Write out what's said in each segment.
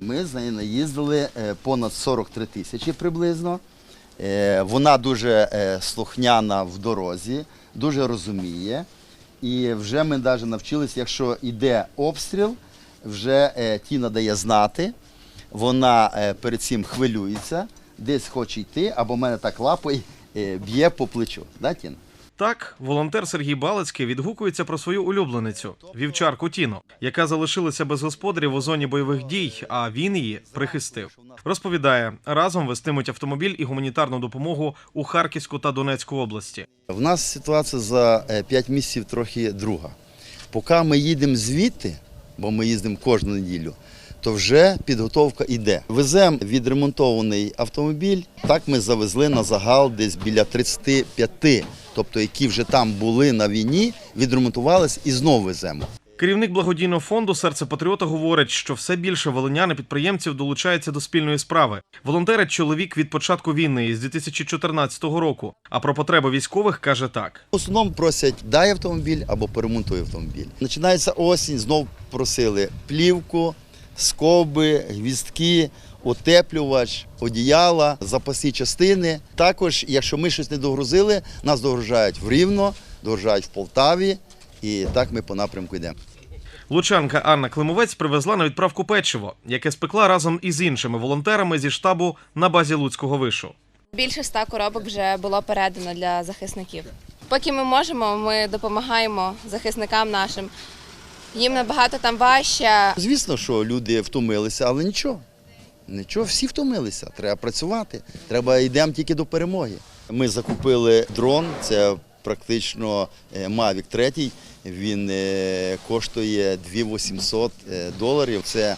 Ми з нею наїздили е, понад 43 тисячі приблизно. Е, Вона дуже е, слухняна в дорозі, дуже розуміє. І вже ми навіть навчилися, якщо йде обстріл, вже е, Тіна дає знати, вона е, перед цим хвилюється, десь хоче йти, або мене так лапою е, б'є по плечу. Да, Тіна? Так, волонтер Сергій Балицький відгукується про свою улюбленицю вівчарку Тіну, яка залишилася без господарів у зоні бойових дій, а він її прихистив. Розповідає, разом вестимуть автомобіль і гуманітарну допомогу у Харківську та Донецьку області. В нас ситуація за 5 місяців трохи друга. Поки ми їдемо звідти, бо ми їздимо кожну неділю, то вже підготовка йде. Веземо відремонтований автомобіль. Так ми завезли на загал десь біля 35, тобто які вже там були на війні, відремонтувались і знову веземо. Керівник благодійного фонду Серце Патріота говорить, що все більше волинян і підприємців долучаються до спільної справи. Волонтерить чоловік від початку війни із 2014 року. А про потреби військових каже так: В основному просять дай автомобіль або перемонтуй автомобіль. Починається осінь, знов просили плівку, скоби, гвіздки, утеплювач, одіяла, запасні частини. Також, якщо ми щось не догрузили, нас догружають в Рівно, догружають в Полтаві, і так ми по напрямку йдемо. Лучанка Анна Климовець привезла на відправку печиво, яке спекла разом із іншими волонтерами зі штабу на базі Луцького вишу. Більше ста коробок вже було передано для захисників. Поки ми можемо, ми допомагаємо захисникам нашим. Їм набагато там важче. Звісно, що люди втомилися, але нічого. Нічого, всі втомилися. Треба працювати. Треба йдемо тільки до перемоги. Ми закупили дрон, це практично е, Mavic 3. Він е, коштує 2800 е, доларів. Це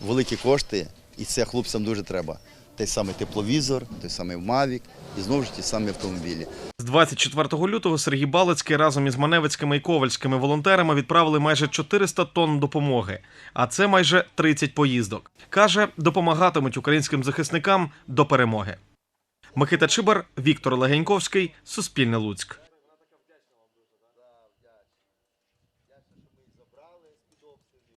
великі кошти, і це хлопцям дуже треба той самий тепловізор, той самий Мавік і знову ж ті самі автомобілі. З 24 лютого Сергій Балицький разом із Маневицькими і Ковальськими волонтерами відправили майже 400 тонн допомоги, а це майже 30 поїздок. Каже, допомагатимуть українським захисникам до перемоги. Микита Чибар, Віктор Легеньковський, Суспільне Луцьк. Забрали з під.